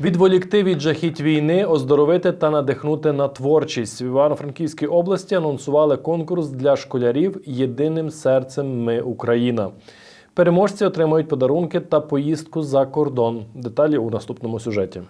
Відволікти від жахіть війни, оздоровити та надихнути на творчість. В Івано-Франківській області анонсували конкурс для школярів Єдиним серцем Ми Україна. Переможці отримають подарунки та поїздку за кордон. Деталі у наступному сюжеті.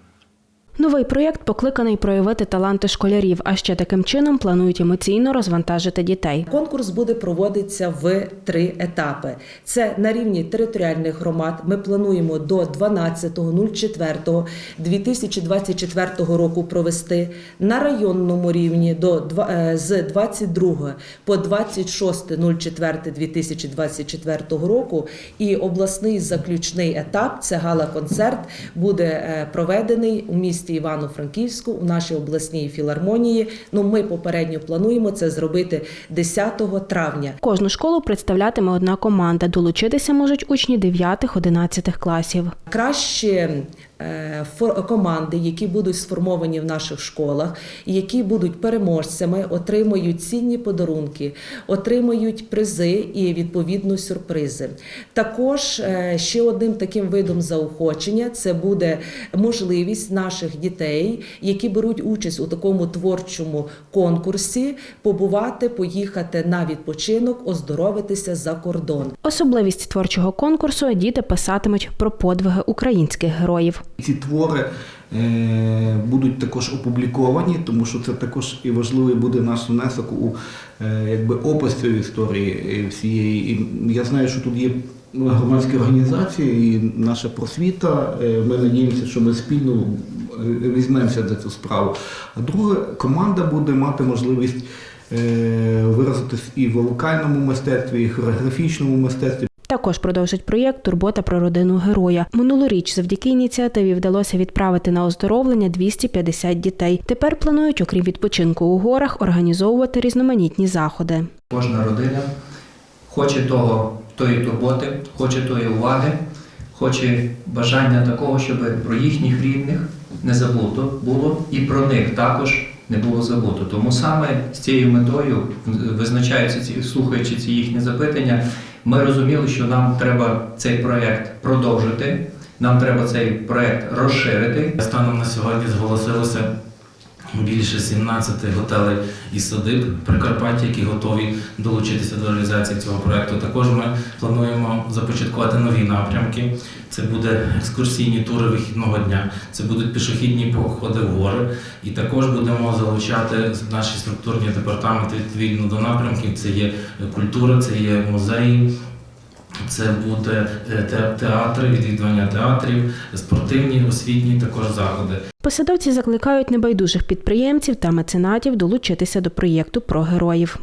Новий проєкт покликаний проявити таланти школярів, а ще таким чином планують емоційно розвантажити дітей. Конкурс буде проводитися в три етапи. Це на рівні територіальних громад. Ми плануємо до 12.04.2024 року провести на районному рівні до е, з 22 по 26.04.2024 року. І обласний заключний етап це гала-концерт буде е, проведений у місті Івано-Франківську у нашій обласній філармонії. Ну ми попередньо плануємо це зробити 10 травня. Кожну школу представлятиме одна команда. Долучитися можуть учні 9-11 класів. Кращі е, фор- команди, які будуть сформовані в наших школах, які будуть переможцями, отримають цінні подарунки, отримають призи і відповідно сюрпризи. Також е, ще одним таким видом заохочення це буде можливість наших дітей, які беруть участь у такому творчому конкурсі, побувати, поїхати на відпочинок, оздоровитися за кордон. Особливість творчого конкурсу діти писатимуть про подвиги українських героїв. Ці твори е, будуть також опубліковані, тому що це також і важливий буде наш внесок у е, якби опис цієї історії е, всієї. І я знаю, що тут є громадські організації і наша просвіта. Ми надіємося, що ми спільно візьмемося за цю справу. А друге, команда буде мати можливість виразитись і в вокальному мистецтві, і в хореографічному мистецтві. Також продовжить проєкт Турбота про родину героя. Минулоріч завдяки ініціативі вдалося відправити на оздоровлення 250 дітей. Тепер планують, окрім відпочинку у горах, організовувати різноманітні заходи. Кожна родина хоче того, тої турботи, хоче тої уваги, хоче бажання такого, щоб про їхніх рідних не забуто було, і про них також не було забуто. Тому саме з цією метою, визначаються ці, слухаючи ці їхні запитання, ми розуміли, що нам треба цей проект продовжити, нам треба цей проект розширити. Станом на сьогодні зголосилося більше 17 готелей і садиб Прикарпаття, які готові долучитися до реалізації цього проекту. Також ми плануємо започаткувати нові напрямки. Це буде екскурсійні тури вихідного дня, це будуть пішохідні походи в гори. І також будемо залучати наші структурні департаменти відповідно до напрямків. Це є культура, це є музеї. Це буде е, театри, відвідування театрів, спортивні, освітні також заходи. Посадовці закликають небайдужих підприємців та меценатів долучитися до проєкту про героїв.